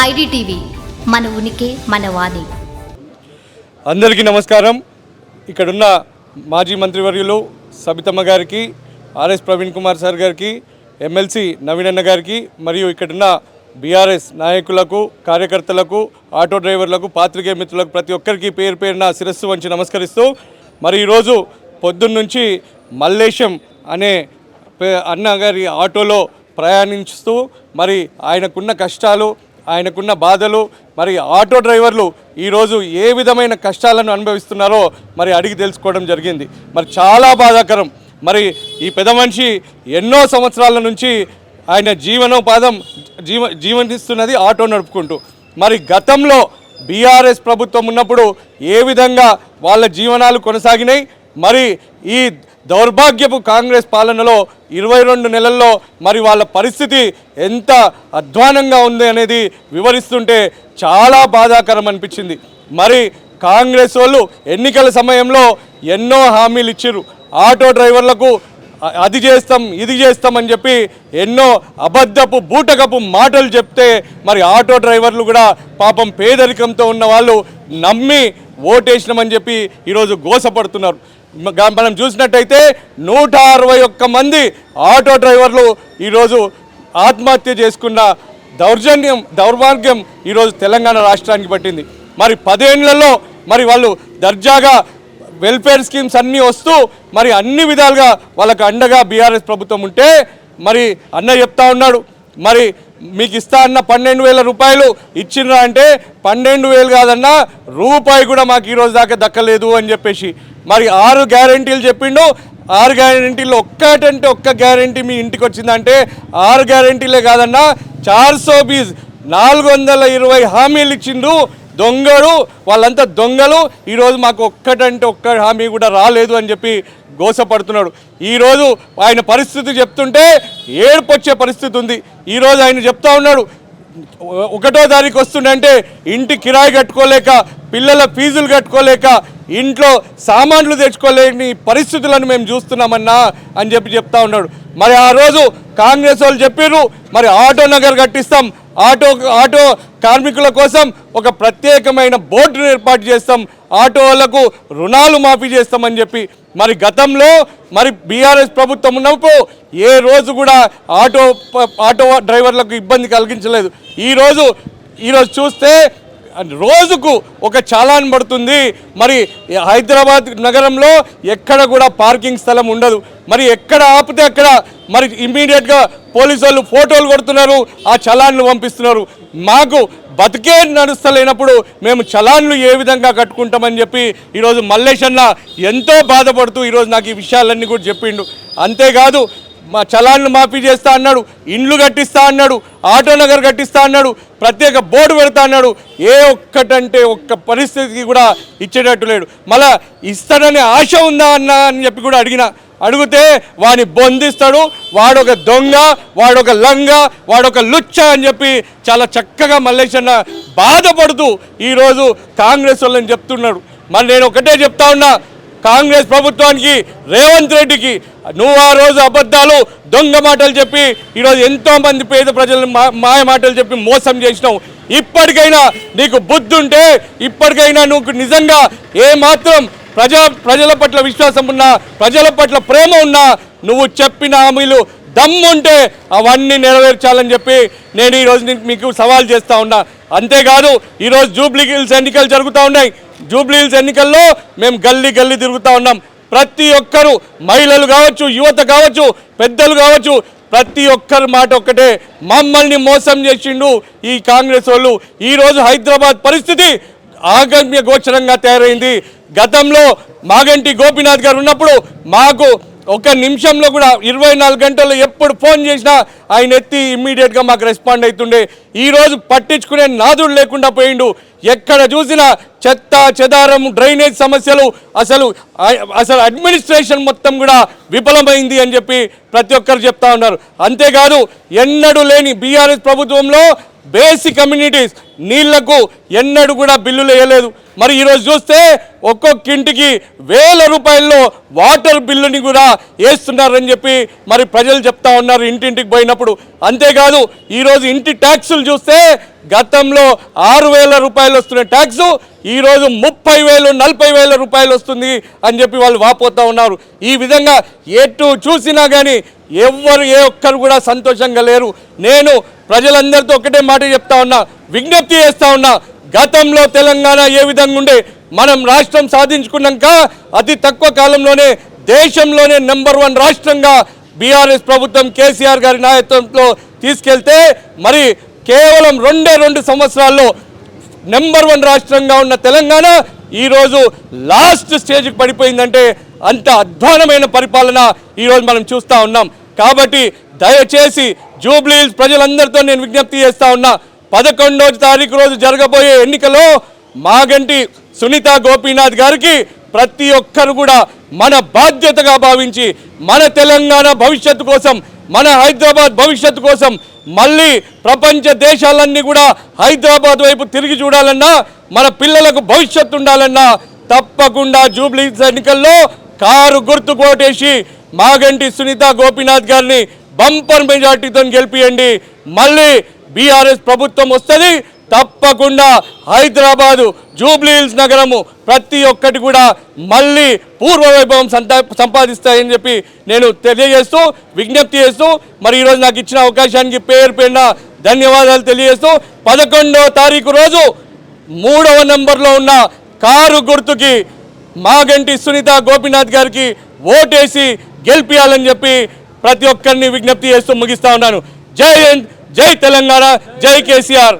IDTV మన ఉనికి మన వాణి. అందరికీ నమస్కారం. ఇక్కడున్న మాజీ మంత్రివర్యులు సబితమ్మ గారికి ఆర్ఎస్ ప్రవీణ్ కుమార్ సార్ గారికి ఎమ్మెల్సీ నవీనన్న గారికి మరియు ఇక్కడున్న బీఆర్ఎస్ నాయకులకు కార్యకర్తలకు ఆటో డ్రైవర్లకు పాత్రికేయ మిత్రులకు ప్రతి ఒక్కరికి పేరు పేరున శిరస్సు వంచి నమస్కరిస్తూ మరి ఈరోజు పొద్దున్నుంచి మల్లేశం అనే పే- అన్న గారి ఆటోలో ప్రయాణిస్తూ మరి ఆయనకున్న కష్టాలు ఆయనకున్న బాధలు మరి ఆటో డ్రైవర్లు ఈరోజు ఏ విధమైన కష్టాలను అనుభవిస్తున్నారో మరి అడిగి తెలుసుకోవడం జరిగింది. మరి చాలా బాధాకరం. మరి ఈ పెద్ద మనిషి ఎన్నో సంవత్సరాల నుంచి ఆయన జీవనోపాధం జీవ జీవనిస్తున్నది ఆటో నడుపుకుంటూ. మరి గతంలో బీఆర్ఎస్ ప్రభుత్వం ఉన్నప్పుడు ఏ విధంగా వాళ్ళ జీవనాలు కొనసాగినాయి? మరి ఈ దౌర్భాగ్యపు కాంగ్రెస్ పాలనలో ఇరవై రెండు నెలల్లో మరి వాళ్ళ పరిస్థితి ఎంత అధ్వానంగా ఉంది అనేది వివరిస్తుంటే చాలా బాధాకరం అనిపించింది. మరి కాంగ్రెస్ వాళ్ళు ఎన్నికల సమయంలో ఎన్నో హామీలు ఇచ్చారు ఆటో డ్రైవర్లకు అది చేస్తాం ఇది చేస్తామని చెప్పి ఎన్నో అబద్ధపు బూటకపు మాటలు చెప్తే మరి ఆటో డ్రైవర్లు కూడా పాపం పేదరికంతో ఉన్న వాళ్ళు నమ్మి ఓటేసినామని చెప్పి ఈరోజు గోసపడుతున్నారు. మనం చూసినట్టయితే నూట అరవై ఒక్క మంది ఆటో డ్రైవర్లు ఈరోజు ఆత్మహత్య చేసుకున్న దౌర్జన్యం దౌర్భాగ్యం ఈరోజు తెలంగాణ రాష్ట్రానికి పట్టింది. మరి పదేళ్ళలో మరి వాళ్ళు దర్జాగా వెల్ఫేర్ స్కీమ్స్ అన్నీ వస్తూ మరి అన్ని విధాలుగా వాళ్ళకు అండగా బీఆర్ఎస్ ప్రభుత్వం ఉంటే మరి అన్న చెప్తా ఉన్నాడు. మరి మీకు ఇస్తా అన్న పన్నెండు వేల రూపాయలు ఇచ్చిండ్రా అంటే పన్నెండు వేలు కాదన్నా రూపాయి కూడా మాకు ఈరోజు దాకా దక్కలేదు అని చెప్పేసి మరి ఆరు గ్యారంటీలు చెప్పిండు. ఆరు గ్యారంటీలు ఒక్కటంటే ఒక్క గ్యారంటీ మీ ఇంటికి వచ్చిందంటే ఆరు గ్యారంటీలే కాదన్నా చార్సో బీజ్ నాలుగు వందల ఇరవై హామీలు ఇచ్చిండు దొంగలు వాళ్ళంతా దొంగలు. ఈరోజు మాకు ఒక్కటంటే ఒక్క హామీ కూడా రాలేదు అని చెప్పి గోసపడుతున్నాడు. ఈరోజు ఆయన పరిస్థితి చెప్తుంటే ఏడ్పొచ్చే పరిస్థితి ఉంది. ఈరోజు ఆయన చెప్తా ఉన్నాడు ఒకటో తారీఖు వస్తుండంటే ఇంటి కిరాయి కట్టుకోలేక పిల్లల ఫీజులు కట్టుకోలేక ఇంట్లో సామాన్లు తెచ్చుకోలేని పరిస్థితులను మేము చూస్తున్నామన్నా అని చెప్పి చెప్తా ఉన్నాడు. మరి ఆ రోజు కాంగ్రెస్ వాళ్ళు చెప్పారు మరి ఆటో నగర్ కట్టిస్తాం ఆటో ఆటో కార్మికుల కోసం ఒక ప్రత్యేకమైన బోర్డును ఏర్పాటు చేస్తాం ఆటో రుణాలు మాఫీ చేస్తామని చెప్పి. మరి గతంలో మరి బీఆర్ఎస్ ప్రభుత్వం ఉన్నప్పుడు ఏ రోజు కూడా ఆటో ఆటో డ్రైవర్లకు ఇబ్బంది కలిగించలేదు. ఈరోజు ఈరోజు చూస్తే రోజుకు ఒక చాలాన్ పడుతుంది. మరి హైదరాబాద్ నగరంలో ఎక్కడ కూడా పార్కింగ్ స్థలం ఉండదు. మరి ఎక్కడ ఆపితే అక్కడ మరి ఇమ్మీడియట్గా పోలీసు వాళ్ళు ఫోటోలు కొడుతున్నారు. ఆ చలాన్లు పంపిస్తున్నారు. మాకు బతికే నడుస్తలేనప్పుడు మేము చలాన్లు ఏ విధంగా కట్టుకుంటామని చెప్పి ఈరోజు మల్లేష్ అన్న ఎంతో బాధపడుతూ ఈరోజు నాకు ఈ విషయాలన్నీ కూడా చెప్పిండు. అంతేకాదు మా చలాన్లు మాఫీ చేస్తా అన్నాడు. ఇండ్లు కట్టిస్తా అన్నాడు. ఆటో నగర్ కట్టిస్తా అన్నాడు ప్రత్యేక బోర్డు పెడతా అన్నాడు. ఏ ఒక్కటంటే ఒక్క పరిస్థితికి కూడా ఇచ్చేటట్టు లేడు. మళ్ళా ఇస్తాడనే ఆశ ఉందా అన్నా అని చెప్పి కూడా అడిగిన అడిగితే వాని బొందిస్తాడు. వాడొక దొంగ వాడొక లంగ వాడొక లుచ్చ అని చెప్పి చాలా చక్కగా మల్లేశన్న బాధపడుతూ ఈరోజు కాంగ్రెస్ వాళ్ళని చెప్తున్నాడు. మరి నేను ఒకటే చెప్తా ఉన్నా కాంగ్రెస్ ప్రభుత్వానికి రేవంత్ రెడ్డికి నువ్వు ఆ రోజు అబద్ధాలు దొంగ మాటలు చెప్పి ఈరోజు ఎంతోమంది పేద ప్రజలను మా- మాయ మాటలు చెప్పి మోసం చేసినావు. ఇప్పటికైనా నీకు బుద్ధి ఉంటే ఇప్పటికైనా నువ్వు నిజంగా ఏమాత్రం ప్రజా ప్రజల పట్ల విశ్వాసం ఉన్నా ప్రజల పట్ల ప్రేమ ఉన్నా నువ్వు చెప్పిన హామీలు దమ్ముంటే అవన్నీ నెరవేర్చాలని చెప్పి నేను ఈరోజు మీకు సవాల్ చేస్తూ ఉన్నా. అంతేకాదు ఈరోజు జూబ్లీ హిల్స్ ఎన్నికలు జరుగుతూ ఉన్నాయి. జూబ్లీహిల్స్ ఎన్నికల్లో మేము గల్లీ గల్లీ తిరుగుతూ ఉన్నాం. ప్రతి ఒక్కరు మహిళలు కావచ్చు యువత కావచ్చు పెద్దలు కావచ్చు ప్రతి ఒక్కరి మాట ఒక్కటే. మమ్మల్ని మోసం చేసిండు ఈ కాంగ్రెస్ వాళ్ళు. ఈరోజు హైదరాబాద్ పరిస్థితి ఆగమ్య గోచరంగా తయారైంది. గతంలో మాగంటి గోపీనాథ్ గారు ఉన్నప్పుడు మాకు ఒక నిమిషంలో కూడా ఇరవై నాలుగు గంటలు ఎప్పుడు ఫోన్ చేసినా ఆయన ఎత్తి ఇమ్మీడియట్గా మాకు రెస్పాండ్ అవుతుండే ఈరోజు పట్టించుకునే నాదుడు లేకుండా పోయిండు. ఎక్కడ చూసినా చెత్త చెదారం డ్రైనేజ్ సమస్యలు అసలు అసలు అడ్మినిస్ట్రేషన్ మొత్తం కూడా విఫలమైంది అని చెప్పి ప్రతి ఒక్కరు చెప్తా ఉన్నారు. అంతేకాదు ఎన్నడూ లేని బీఆర్ఎస్ ప్రభుత్వంలో బేసిక్ కమ్యూనిటీస్ నీళ్ళకు ఎన్నడూ కూడా బిల్లులు వేయలేదు. మరి ఈరోజు చూస్తే ఒక్కొక్క ఇంటికి వేల రూపాయల్లో వాటర్ బిల్లుని కూడా వేస్తున్నారని చెప్పి మరి ప్రజలు చెప్తా ఉన్నారు ఇంటింటికి పోయినప్పుడు. అంతేకాదు ఈరోజు ఇంటి ట్యాక్సులు చూస్తే గతంలో ఆరు వేల రూపాయలు వస్తున్న ట్యాక్స్ ఈరోజు ముప్పై వేలు నలభై వేల రూపాయలు వస్తుంది అని చెప్పి వాళ్ళు వాపోతూ ఉన్నారు. ఈ విధంగా ఎటు చూసినా కానీ ఎవ్వరు ఏ ఒక్కరు కూడా సంతోషంగా లేరు. నేను ప్రజలందరితో ఒకటే మాట చెప్తా ఉన్నా విజ్ఞప్తి చేస్తా ఉన్నా గతంలో తెలంగాణ ఏ విధంగా ఉండే మనం రాష్ట్రం సాధించుకున్నాక అతి తక్కువ కాలంలోనే దేశంలోనే నెంబర్ వన్ రాష్ట్రంగా బీఆర్ఎస్ ప్రభుత్వం కేసీఆర్ గారి నాయకత్వంలో తీసుకెళ్తే మరి కేవలం రెండే రెండు సంవత్సరాల్లో నెంబర్ వన్ రాష్ట్రంగా ఉన్న తెలంగాణ ఈరోజు లాస్ట్ స్టేజ్కి పడిపోయిందంటే అంత అధ్వానమైన పరిపాలన ఈరోజు మనం చూస్తూ ఉన్నాం. కాబట్టి దయచేసి జూబ్లీహిల్స్ ప్రజలందరితో నేను విజ్ఞప్తి చేస్తా ఉన్నా. పదకొండో తారీఖు రోజు జరగబోయే ఎన్నికలో మాగంటి సునీత గోపీనాథ్ గారికి ప్రతి ఒక్కరు కూడా మన బాధ్యతగా భావించి మన తెలంగాణ భవిష్యత్తు కోసం మన హైదరాబాద్ భవిష్యత్తు కోసం మళ్ళీ ప్రపంచ దేశాలన్నీ కూడా హైదరాబాద్ వైపు తిరిగి చూడాలన్నా మన పిల్లలకు భవిష్యత్తు ఉండాలన్నా తప్పకుండా జూబ్లీ ఎన్నికల్లో కారు గుర్తు కోటేసి మాగంటి సునీత గోపీనాథ్ గారిని బంపర్ మెజార్టీతో గెలిపియండి. మళ్ళీ బీఆర్ఎస్ ప్రభుత్వం వస్తుంది. తప్పకుండా హైదరాబాదు జూబ్లీహిల్స్ నగరము ప్రతి ఒక్కటి కూడా మళ్ళీ పూర్వ వైభవం సంపాదిస్తాయని చెప్పి నేను తెలియజేస్తూ విజ్ఞప్తి చేస్తూ మరి ఈరోజు నాకు ఇచ్చిన అవకాశానికి పేరు పేరున ధన్యవాదాలు తెలియజేస్తూ పదకొండవ తారీఖు రోజు మూడవ నెంబర్లో ఉన్న కారు గుర్తుకి మాగంటి సునీత గోపీనాథ్ గారికి ఓటేసి గెలిపియాలని చెప్పి ప్రతి ఒక్కరిని విజ్ఞప్తి చేస్తూ ముగిస్తా ఉన్నాను. జై హింద్ జై తెలంగాణ జై కేసీఆర్.